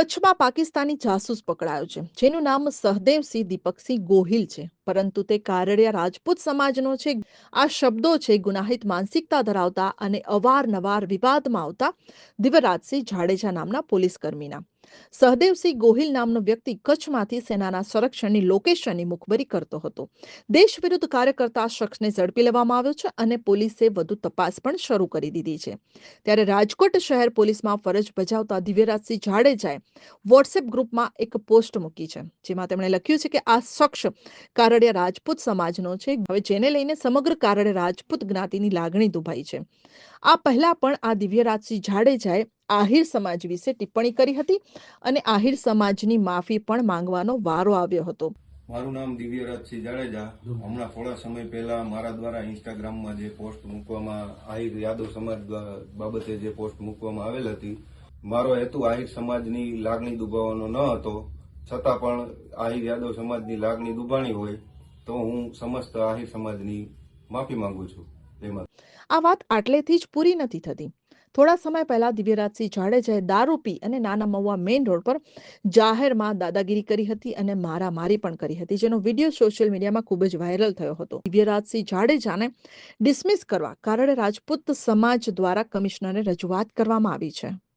કચ્છમાં પાકિસ્તાની જાસૂસ પકડાયો છે જેનું નામ સહદેવસિંહ દીપકસિંહ ગોહિલ છે. પરંતુ તે કારડિયા રાજપૂત સમાજનો છે, આ શબ્દો છે, ગુનાહિત માનસિકતા ધરાવતા અને અવારનવાર વિવાદમાં આવતા દિવ્યરાજસિંહ જાડેજા નામના પોલીસ કર્મીના સહદેવસિંહ ગોહિલ નામનો વ્યક્તિ કચ્છમાંથી સેનાના સંરક્ષણની લોકેશનની મુખબરી કરતો હતો. દેશ વિરુદ્ધ કાર્ય કરતા શખ્સને ઝડપી લેવામાં આવ્યો છે અને પોલીસે વધુ તપાસ પણ શરૂ કરી દીધી છે. ત્યારે રાજકોટ શહેર પોલીસમાં ફરજ બજાવતા દિવ્યરાજસિંહ જાડેજાએ વોટ્સએપ ગ્રુપમાં એક પોસ્ટ મૂકી છે, જેમાં તેમણે લખ્યું છે કે આ શખ્સ કારડિયા રાજપૂત સમાજનો છે. હવે જેને લઈને સમગ્ર કારડે રાજપૂત જ્ઞાતિની લાગણી દુભાઈ છે. આ પહેલા પણ આ દિવ્યરાજસિંહ જાડેજાએ આહિર સમાજ વિશે ટિપ્પણી કરી હતી અને આહિર સમાજની માફી પણ માંગવાનો વારો આવ્યો હતો. મારું નામ દિવ્યરાજસિંહ જાડેજા. હમણાં થોડા સમય પહેલા મારા દ્વારા ઇન્સ્ટાગ્રામમાં જે પોસ્ટ મૂકવામાં આહિર યાદવ સમાજ બાબતે જે પોસ્ટ મૂકવામાં આવેલ હતી, મારો હેતુ આહિર સમાજની લાગણી દુભાવવાનો ન હતો. છતાં પણ આહિર યાદવ સમાજની લાગણી દુભાણી હોય, તો હું સમસ્ત આહિર સમાજની માફી માંગુ છું. એમાં આ વાત આટલેથી જ પૂરી નથી થતી. થોડા સમય પહેલા દિવ્યરાજસિંહ જાડેજાએ દારૂ પી અને નાના મહુવા મેઇન રોડ પર જાહેરમાં દાદાગીરી કરી હતી અને મારામારી પણ કરી હતી, જેનો વીડિયો સોશિયલ મીડિયામાં ખૂબ જ વાયરલ થયો હતો. દિવ્યરાજસિંહ જાડેજાને ડિસમિસ કરવા કારણે રાજપૂત સમાજ દ્વારા કમિશનરને રજૂઆત કરવામાં આવી છે.